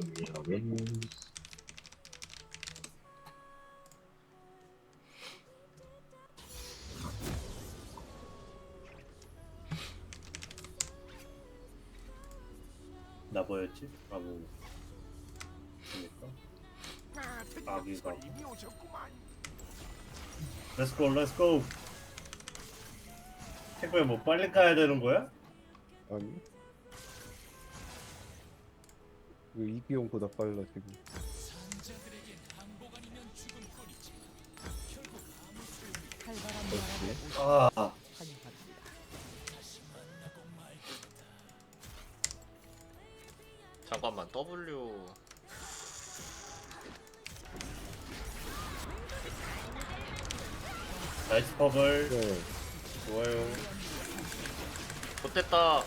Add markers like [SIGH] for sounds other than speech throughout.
준비하면 나 뭐였지? 아 뭐 그니까 아기가 이미 오셨구만. 렛츠고 렛츠고 택배 뭐 빨리 가야 되는 거야? 아니 이거 이기용보다 빨라 지금. 아. 환영합니다. 잠깐만 W. 나이스 퍼블. 네. 좋아요. 못됐다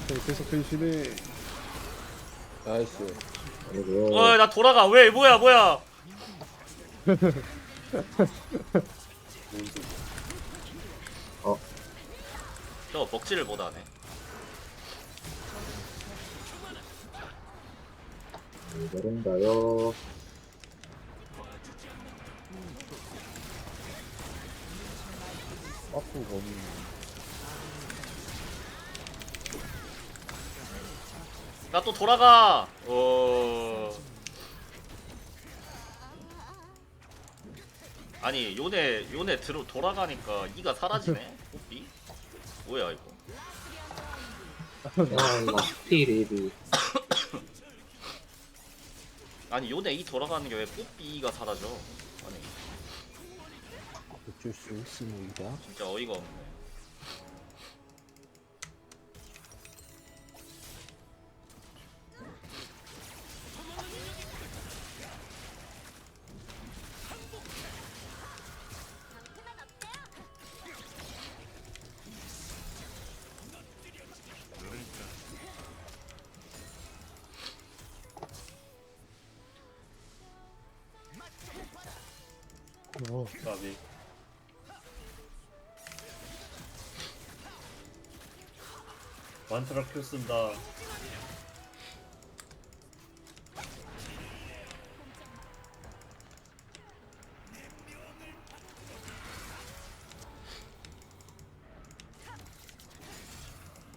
네, 계속 변신해. 나이스. 어나 돌아가. 왜 뭐야 뭐야? 뭔 [LAUGHS] 소리 저 먹지를 못하네. 왜 저런가요? 빠꾸가 없 나 또 돌아가. 어. 아니 요네 요네 들어 돌아가니까 이가 사라지네 뽀삐 뭐야 이거? 아, 스피리드. 아니 요네 이 돌아가는 게 왜 뽀삐가 사라져? 아니. 어쩔 수 없습니다. 진짜 어이가 없네 어. 나비. 만트라 큐 쓴다.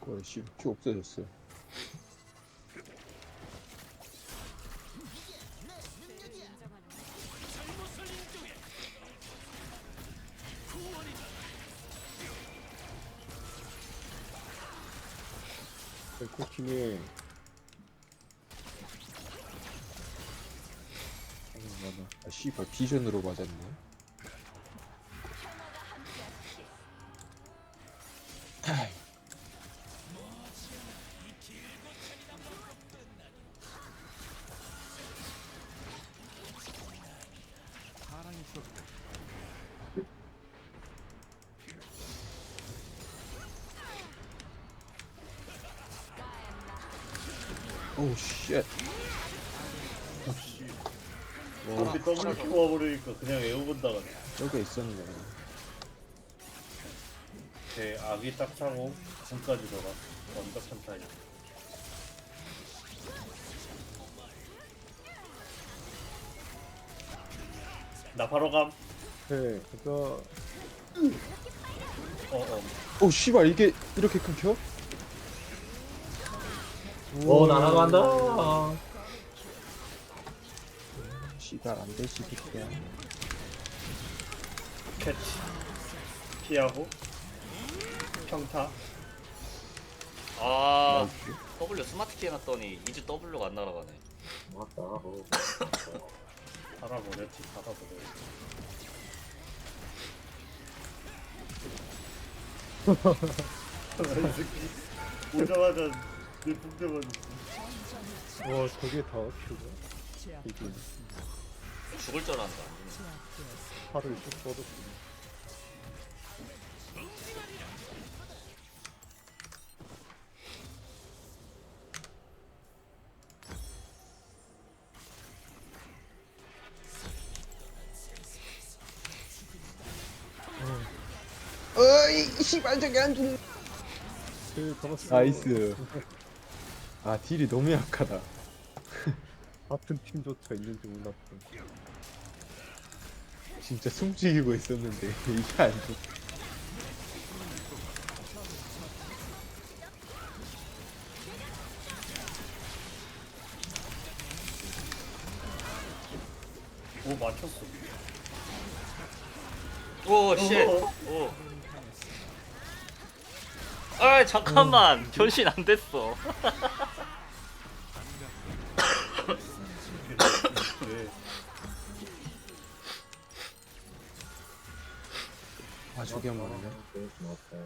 거의 씨 큐 없어졌어 코 잠깐만 아 씨발 비전으로 맞았네. 오우 쉣씨 와, 좀비 더블 큐 와버리니까 그냥 에어본 당하네. 여기 있었네. 제 아기 딱 차고 군까지 돌아 완벽한 타임 나 바로 감. 네 그니까 어어. 오 씨발 이게 이렇게 끊겨? 오, 날아간다. 씨발 안돼 씨발이야 캐치. 피하고. 평타. 아 W 스마트 키 해놨더니 이제 W가 안 날아가네. 맞다. 어. 살아버렸지 살아버렸지. [LAUGHS] 이 새끼. 오자마자 내 붕대 맞았어 와 저게 다 큐가? 제압, 이게 죽을 줄 알았는데. 제압되었습니다. 팔을 쭉 뻗었구나 어이 씨발 저게 안 죽네. 나이스. 아 딜이 너무 약하다. 같은 팀조차 있는지 몰랐어 진짜 숨죽이고 있었는데 [LAUGHS] 이게 안 좋. 오 맞췄어. 오 쉣. 어. 오. 아 잠깐만 변신 안 됐어. [LAUGHS] 아 저게 한 번이네 네, 고맙다.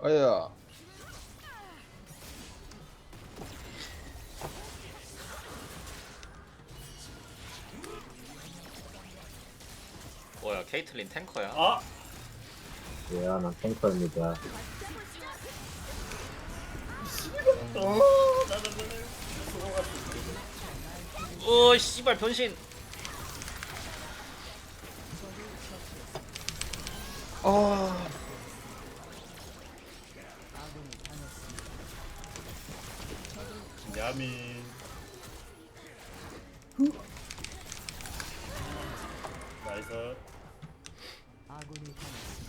아야 케이틀린 탱커야? 아 예, 난 탱커입니다. 어, 씨발 변신. 아 야민. 나이스. 아군이 당했습니다.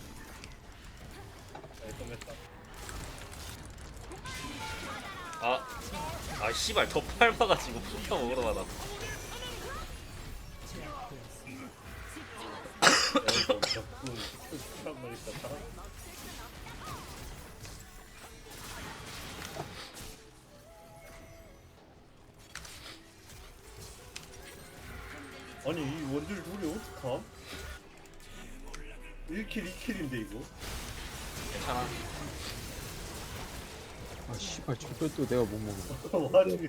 깔끔했다. 아. 아 씨발 더 밟아가지고 폭탄 먹으러 가다. 아니 이 원딜 둘이 어떡함? 1킬 2킬인데 이거? 괜찮아. 아 씨발 저걸 또 내가 못 먹어 [LAUGHS] 와중에.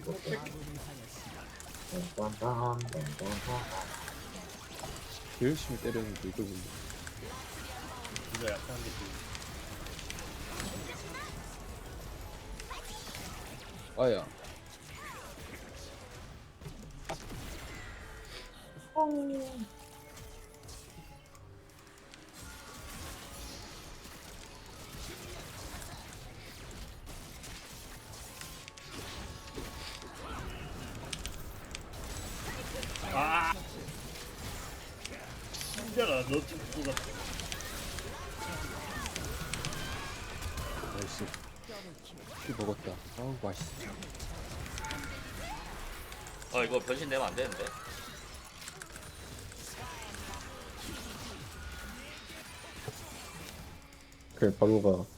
열심히 때렸는데 이거 근데 진짜 약한 게 지금 아야 아! 신기하다 너 죽고 갔다 나이스 피 먹었다 아우 맛있어 아 이거 변신 되면 안 되는데. 그래 바로 가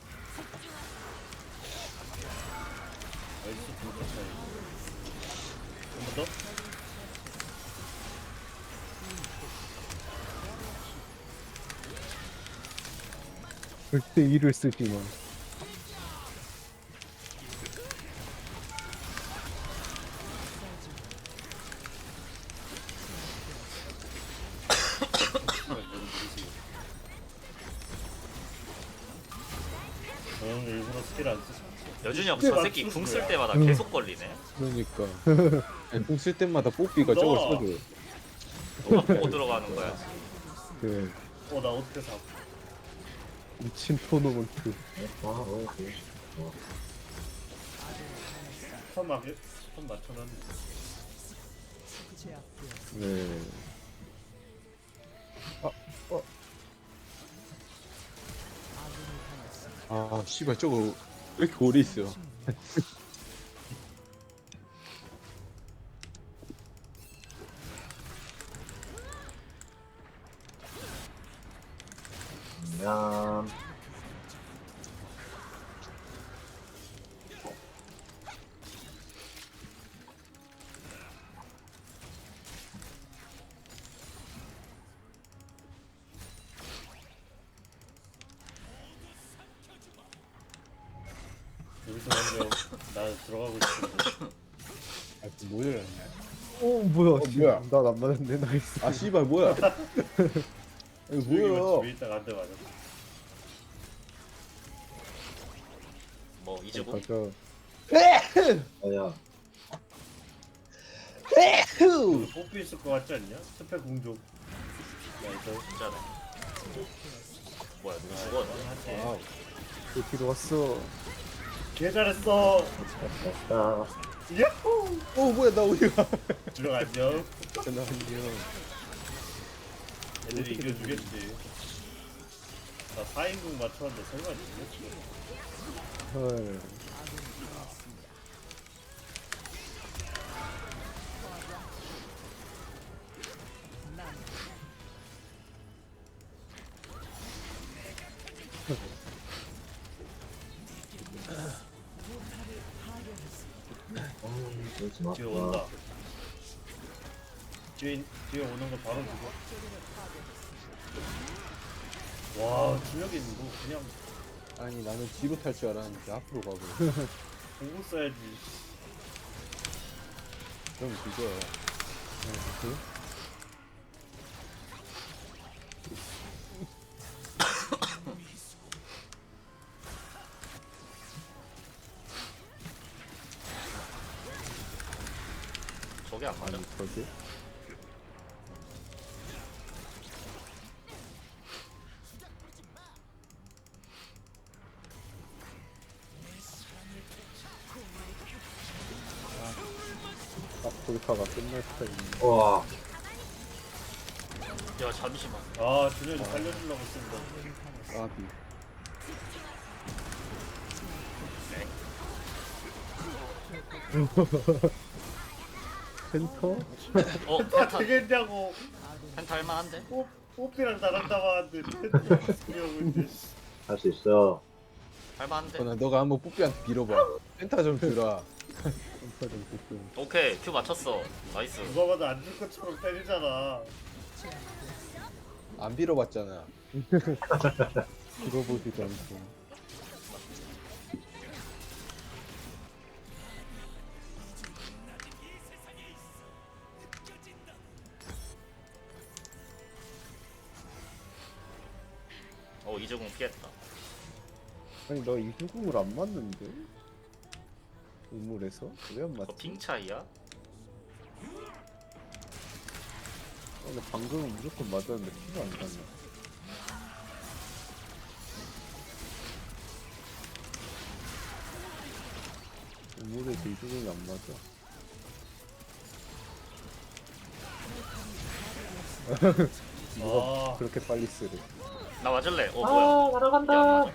절대 이를 쓰지 마 저는 일부러 스킬 안 쓰지 여준이 형 저 새끼 궁 쓸 때마다 계속 걸리네. 그러니까 [LAUGHS] 궁쓸 때마다 뽀삐가 너. 저걸 써줘 너가 보고 들어가는 거야. 그 어나 어떻게 사 미친 토너먼트 아, 어, 그. 어. 선 맞게 선 맞춰놨는데 제압되었습니다. 네 아군이 당했습니다. 아 씨발 저거 왜 이렇게 오래 있어 먼저 나 들어가고 싶은데 모델 아니야 오 뭐야 어, 뭐야? 난안 맞았네 나이스 아 씨발 뭐야? [LAUGHS] 이거 주에 뭐야? 있다가 한대 맞았어. 뭐 이즈고 가자 아야 이거 뽑혀 있을 것 같지 않냐? 스펙 공족. 야 이거 진짜네 뭐야 누구 죽었네 한대. 아, 그 뒤로 왔어 개 잘했어. 됐다 야호. 어 뭐야 나 어디가? 들어갔죠. 잠깐만요. 애들이 이겨 주겠지. 나 4인국 맞췄는데 설마 이겼지? 헐 뒤에 온다. 뒤에 뒤에 오는 거 바로 죽어. 와 주력이 뭐 그냥 아니 나는 뒤로 탈 줄 알았는데 앞으로 가고. [LAUGHS] 보고 써야지. 그럼 뒤져. 저게 안 맞아? 아니 저기? 아 돌파가 끝날 스타일인데. 와. 야 잠시만. 아 준혁이 살려주려고 쓴다. 아비. [LAUGHS] 센터? 어다 펜타 되겠냐고. 펜타 할만한데? 뽀 뽀삐랑 나랑 잡았는데 이러고 할수 있어 할만한데? 그나 너가 한번 뽀삐한테 빌어봐. 펜타 좀 주라. 센터 좀 조금 오케이 큐 맞췄어 나이스 누가 봐도 안 줄 것처럼 때리잖아. 안 빌어봤잖아. 들어보지도 [LAUGHS] 않고 아니 너 이수궁을 안 맞는데? 우물에서? 왜 안 맞지? 핑 차이야? 아, 나 방금은 무조건 맞았는데 피가 안 갔네 우물에서 이수궁이 안 맞아 [LAUGHS] 누가 아 그렇게 빨리 쓰래 나 맞을래 어 뭐야 날아간다 와우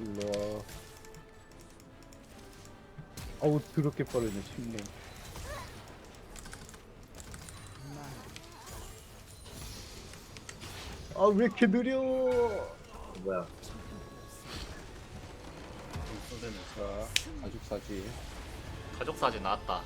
일로와. 아우 더럽게 빠르네 쉽네. 아왜 이렇게 느려? 뭐야? 가죽 사지. 가족 사진 나왔다